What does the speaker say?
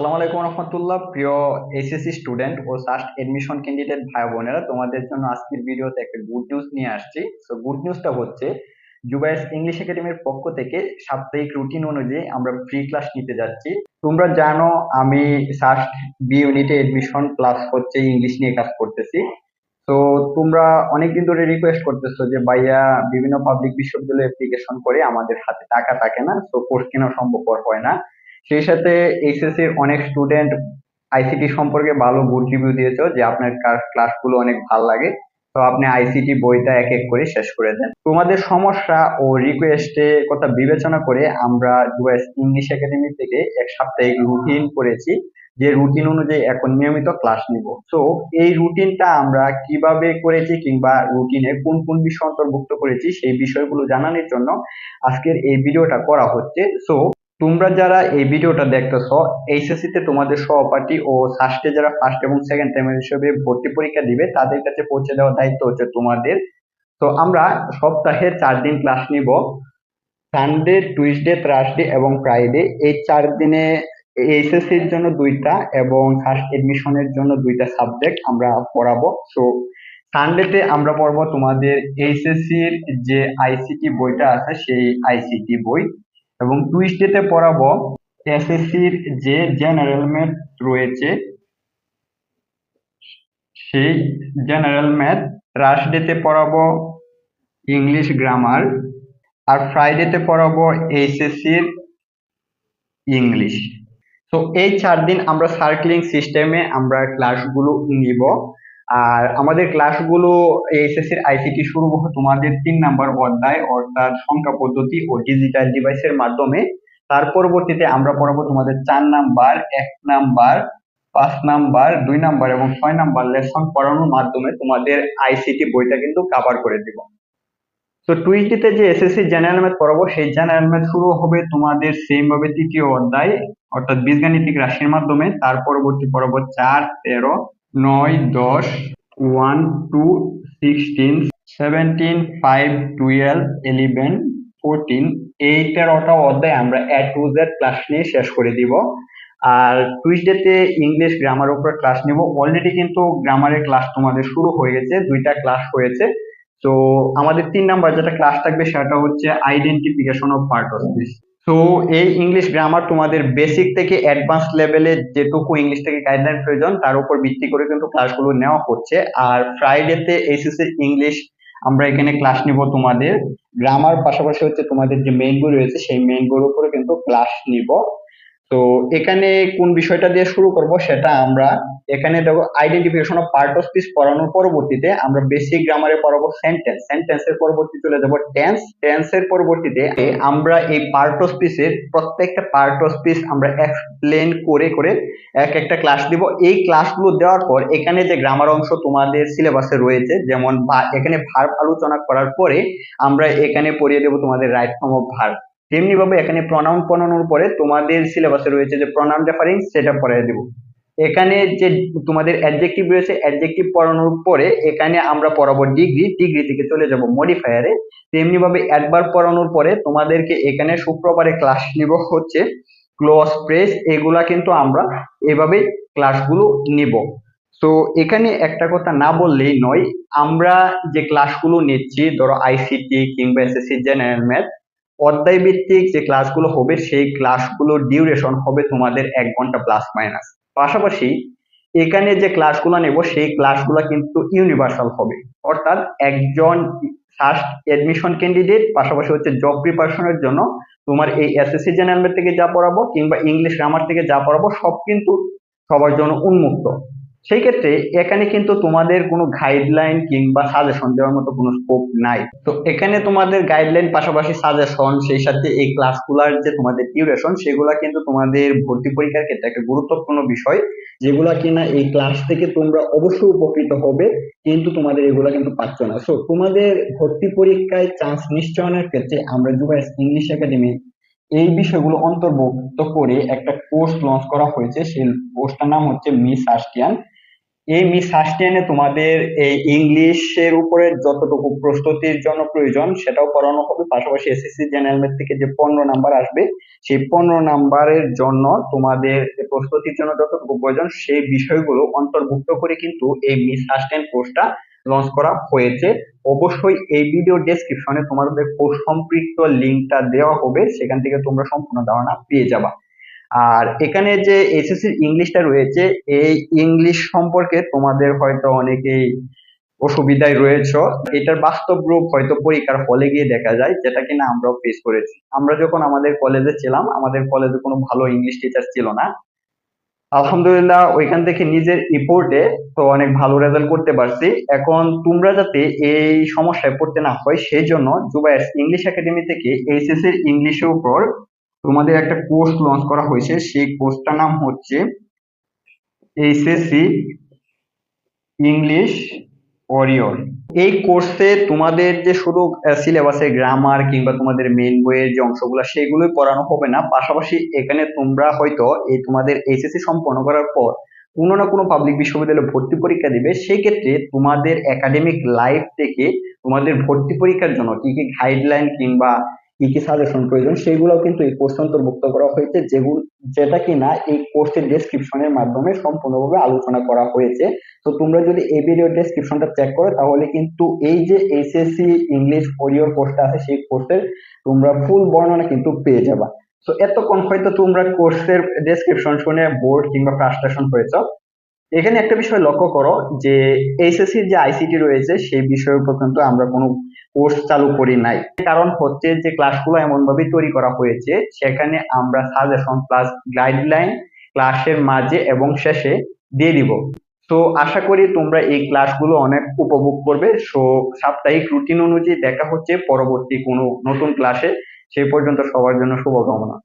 সালাম আলাইকুম রহমতুল্লাহ। প্রিয় এসএসসি স্টুডেন্ট ও সাস্ট এডমিশন ক্যান্ডিডেট ভাই বোনেরা, তোমাদের জন্য আজকের ভিডিওতে একটা গুড নিউজ নিয়ে আসছি। তো গুড নিউজটা হচ্ছে জুবাইস ইংলিশ একাডেমির পক্ষ থেকে সাপ্তাহিক রুটিন অনুযায়ী আমরা ফ্রি ক্লাস নিতে যাচ্ছি। তোমরা জানো, আমি সাস্ট বি ইউনিটে এডমিশন প্লাস হচ্ছে ইংলিশ নিয়ে কাজ করতেছি। তো তোমরা অনেকদিন ধরে রিকোয়েস্ট করতেছো যে, ভাইয়া, বিভিন্ন পাবলিক বিশ্ববিদ্যালয়ে অ্যাপ্লিকেশন করে আমাদের হাতে টাকা থাকে না তো কোর্স কেনা সম্ভবপর হয় না। সেই সাথে এইচএসসি অনেক স্টুডেন্ট আইসিটি সম্পর্কে ভালো গুড রিভিউ দিয়েছ, যে আপনার ক্লাসগুলো অনেক ভালো লাগে। তো আপনি আইসিটি বইটা এক এক করে শেষ করে দেন। তোমাদের সমস্যা ও রিকোয়েস্টে কথা বিবেচনা করে আমরা ইউএস ইংলিশ একাডেমি থেকে এক সাপ্তাহিক রুটিন করেছি, যে রুটিন অনুযায়ী এখন নিয়মিত ক্লাস নিব। তো এই রুটিনটা আমরা কীভাবে করেছি কিংবা রুটিনে কোন কোন বিষয় অন্তর্ভুক্ত করেছি সেই বিষয়গুলো জানানোর জন্য আজকের এই ভিডিওটা করা হচ্ছে। সো তোমরা যারা এই ভিডিওটা দেখতেছ এইচএসসি তে তোমাদের সহপাঠী ও সাস্টে যারা ফার্স্ট এবং সেকেন্ড টাইম হিসেবে ভর্তি পরীক্ষা দিবে, তাদের কাছে পৌঁছে দেওয়ার দায়িত্ব হচ্ছে তোমাদের। তো আমরা সপ্তাহে চার দিন ক্লাস নিব। সানডে টুইসডে থার্সডে এবং ফ্রাইডে এই চার দিনে এইচএসসি এর জন্য দুইটা এবং ফার্স্ট এডমিশনের জন্য দুইটা সাবজেক্ট আমরা পড়াবো। সো সানডেতে আমরা পড়ব তোমাদের এইচএসসি এর যে আইসিটি বইটা আছে, সেই আইসিটি বই। এবং টুইসডেতে পড়াবো এসএসসির যে জেনারেল ম্যাথ রয়েছে, সেই জেনারেল ম্যাথ থার্সডেতে পড়াবো ইংলিশ গ্রামার আর ফ্রাইডেতে পড়াবো এইচএসসির ইংলিশ তো এই চার দিন আমরা সার্কেলিং সিস্টেমে আমরা ক্লাসগুলো নিব। আর আমাদের ক্লাসগুলো এইচএসসির আইসিটি শুরু হবে তোমাদের তিন নাম্বার অধ্যায়, অর্থাৎ সংখ্যা পদ্ধতি ও ডিজিটাল ডিভাইসের মাধ্যমে। তার পরবর্তীতে আমরা পড়াবো তোমাদের চার নাম্বার, এক নাম্বার, পাঁচ নাম্বার, দুই নাম্বার এবং ছয় নাম্বার লেসন পড়ানোর মাধ্যমে তোমাদের আইসিটি বইটা কিন্তু কাভার করে দিব। তো টুইটিতে যে এসএসসি জেনারেল ম্যাথ পড়াবো, সেই জেনারেল ম্যাথ শুরু হবে তোমাদের সেম ভাবে তৃতীয় অধ্যায়, অর্থাৎ বীজগাণিতিক রাশির মাধ্যমে। তার পরবর্তী পড়াবো চার, তেরো নয় দশ one two sixteen seventeen five twelve eleven fourteen এই তেরোটা অধ্যায় আমরা এ টু জেড ক্লাস নিয়ে শেষ করে দিব। আর টুইসডেতে ইংলিশ গ্রামার উপর ক্লাস নিব। অলরেডি কিন্তু গ্রামারের ক্লাস তোমাদের শুরু হয়ে গেছে, দুইটা ক্লাস হয়েছে। তো আমাদের তিন নাম্বার যেটা ক্লাস থাকবে সেটা হচ্ছে identification of part of speech তো এই ইংলিশ গ্রামার তোমাদের বেসিক থেকে অ্যাডভান্স লেভেলে যেটুকু ইংলিশ থেকে গাইডলাইন প্রয়োজন, তার উপর ভিত্তি করে কিন্তু ক্লাসগুলো নেওয়া হচ্ছে। আর ফ্রাইডেতে এসএসসি ইংলিশ আমরা এখানে ক্লাস নিব তোমাদের। গ্রামার পাশাপাশি হচ্ছে তোমাদের যে মেইন বই রয়েছে, সেই মেইন বইয়ের উপরে কিন্তু ক্লাস নিব। তো এখানে কোন বিষয়টা দিয়ে শুরু করব সেটা আমরা এখানে দেখো identification of part of speech পড়ানোর পরবর্তীতে আমরা বেসিক গ্রামারে পড়াবো সেন্টেন্স সেন্টেন্সের পরবর্তী চলে যাব টেন্স টেন্সের পরবর্তীতে আমরা এই পার্ট অফ স্পিচের প্রত্যেকটা পার্ট অফ স্পিচ আমরা এক্সপ্লেন করে করে এক একটা ক্লাস দিব। এই ক্লাসগুলো দেওয়ার পর এখানে যে গ্রামার অংশ তোমাদের সিলেবাসে রয়েছে, যেমন এখানে ভার্ব আলোচনা করার পরে আমরা এখানে পড়িয়ে দেব তোমাদের রাইট ফর্ম অফ ভার্ব তেমনি ভাবে এখানে প্রনাউন পড়ানোর পরে তোমাদের সিলেবাসে রয়েছে যে প্রনাউন রেফারিং সেটা পড়াই দেব। এখানে যে তোমাদের অ্যাডজেক্টিভ রয়েছে অ্যাডজেক্টিভ পড়ানোর পরে এখানে আমরা পড়াবো ডিগ্রি ডিগ্রি থেকে চলে যাব মডিফায়ারে তেমনি ভাবে অ্যাডভার পড়ানোর পরে তোমাদেরকে এখানে শুক্রবারে ক্লাস নিব হচ্ছে ক্লোজ প্রেস এগুলা কিন্তু আমরা এভাবে ক্লাসগুলো নিব। তো এখানে একটা কথা না বললেই নয়, আমরা যে ক্লাসগুলো নিচ্ছি, ধরো আইসিটি কিংবা এসএসসি জেনারেল ম্যাথ অধ্যায় ভিত্তিক যে ক্লাসগুলো হবে, সেই ক্লাসগুলোর ডিউরেশন হবে তোমাদের এক ঘণ্টা প্লাস মাইনাস পাশাপাশি এখানে যে ক্লাসগুলো নেব, সেই ক্লাসগুলো কিন্তু ইউনিভার্সাল হবে। অর্থাৎ একজন ফার্স্ট এডমিশন ক্যান্ডিডেট পাশাপাশি হচ্ছে জব প্রিপারেশনের জন্য তোমার এই এসএসসি জেনারেল থেকে যা পড়াবো কিংবা ইংলিশ গ্রামার থেকে যা পড়াবো, সব কিন্তু সবার জন্য উন্মুক্ত। সেই ক্ষেত্রে এখানে কিন্তু তোমাদের কোনো গাইডলাইন কিংবা সাজেশন দেওয়ার মতো কোনো স্কোপ নাই। তো এখানে তোমাদের গাইডলাইন পাশাপাশি সাজেশন সেই সাথে এই ক্লাসগুলার যে তোমাদের ডিউরেশন সেগুলা কিন্তু তোমাদের ভর্তি পরীক্ষার ক্ষেত্রে একটা গুরুত্বপূর্ণ বিষয়, যেগুলা কিনা এই ক্লাস থেকে তোমরা অবশ্যই উপকৃত হবে, কিন্তু তোমাদের এগুলা কিন্তু পাচ্ছ না। সো তোমাদের ভর্তি পরীক্ষায় চান্স নিশ্চয়নের ক্ষেত্রে আমরা জুবাইস ইংলিশ একাডেমি এই বিষয়গুলো অন্তর্ভুক্ত করে একটা কোর্স লঞ্চ করা হয়েছে। সেই কোর্সটার নাম হচ্ছে মিস আস্টিয়ান এই মিস সাস্টেনে তোমাদের এই ইংলিশের উপরে যতটুকু প্রস্তুতির জন্য প্রয়োজন, সেটাও করানো হবে। পাশাপাশি এসএসসি জেনারেল ম্যাথ থেকে যে পনেরো নাম্বার আসবে, সেই পনেরো নাম্বারের জন্য তোমাদের প্রস্তুতির জন্য যতটুকু প্রয়োজন, সেই বিষয়গুলো অন্তর্ভুক্ত করে কিন্তু এই মিস সাস্টেন কোর্সটা লঞ্চ করা হয়েছে। অবশ্যই এই ভিডিও ডেসক্রিপশনে তোমাদের সম্পৃক্ত লিঙ্কটা দেওয়া হবে, সেখান থেকে তোমরা সম্পূর্ণ ধারণা পেয়ে যাবা। আর এখানে যে এসএসসি ইংলিশটা রয়েছে, এই ইংলিশ সম্পর্কে তোমাদের হয়তো অনেকেই অসুবিধায় রয়েছ। এটার বাস্তব রূপ হয়তো পরীক্ষার হলে গিয়ে দেখা যায়, যেটা কিনা আমরাও ফেস করেছি। আমরা যখন আমাদের কলেজে ছিলাম, আমাদের কলেজে কোনো ভালো ইংলিশ টিচার ছিল না। আলহামদুলিল্লাহ, ওইখান থেকে নিজের রিপোর্টে তো অনেক ভালো রেজাল্ট করতে পারছি। এখন তোমরা যাতে এই সমস্যায় পড়তে না হয় সেই জন্য জুবাইস ইংলিশ একাডেমি থেকে এইচএস এর ইংলিশের উপর তোমাদের একটা কোর্স লঞ্চ করা হয়েছে। সেই কোর্সটার নাম হচ্ছে এইচএসসি ইংলিশ ওরিয়র এই কোর্সে তোমাদের যে শুধু সিলেবাসের গ্রামার কিংবা তোমাদের মেন বইয়ের যে অংশগুলো, সেগুলোই পড়ানো হবে না। পাশাপাশি এখানে তোমরা হয়তো এই তোমাদের এইচএসসি সম্পন্ন করার পর কোনো না কোনো পাবলিক বিশ্ববিদ্যালয়ে ভর্তি পরীক্ষা দিবে। সেক্ষেত্রে তোমাদের একাডেমিক লাইফ থেকে তোমাদের ভর্তি পরীক্ষার জন্য কি কি গাইডলাইন কিংবা কি কি সাজেশন প্রয়োজন সেগুলোও কিন্তু এই কোর্সে অন্তর্ভুক্ত করা হয়েছে, যেগুলো, যেটা কিনা এই কোর্সের ডেসক্রিপশনের মাধ্যমে সম্পূর্ণভাবে আলোচনা করা হয়েছে। তো তোমরা যদি এই ভিডিও ডেসক্রিপশনটা চেক করো, তাহলে কিন্তু এই যে এইচএসসি ইংলিশ ওরিয়র কোর্সটা আছে, সেই কোর্সের তোমরা ফুল বর্ণনা কিন্তু পেয়ে যাবা। তো এতক্ষণ হয়তো তোমরা কোর্সের ডেসক্রিপশন শুনে বোর্ড কিংবা ফ্রাস্ট্রেশন হয়েছ এখানে একটা বিষয় লক্ষ্য করো যে এইচএসসির যে আইসিটি রয়েছে সেই বিষয়ের উপর কিন্তু আমরা কোনো কোর্স চালু করি নাই। কারণ হচ্ছে যে ক্লাসগুলো এমন ভাবে তৈরি করা হয়েছে, সেখানে আমরা সাজেশন প্লাস গাইডলাইন ক্লাসের মাঝে এবং শেষে দিয়ে দিব। তো আশা করি তোমরা এই ক্লাসগুলো অনেক উপভোগ করবে। সো সাপ্তাহিক রুটিন অনুযায়ী দেখা হচ্ছে পরবর্তী কোনো নতুন ক্লাসে সেই পর্যন্ত সবার জন্য শুভকামনা।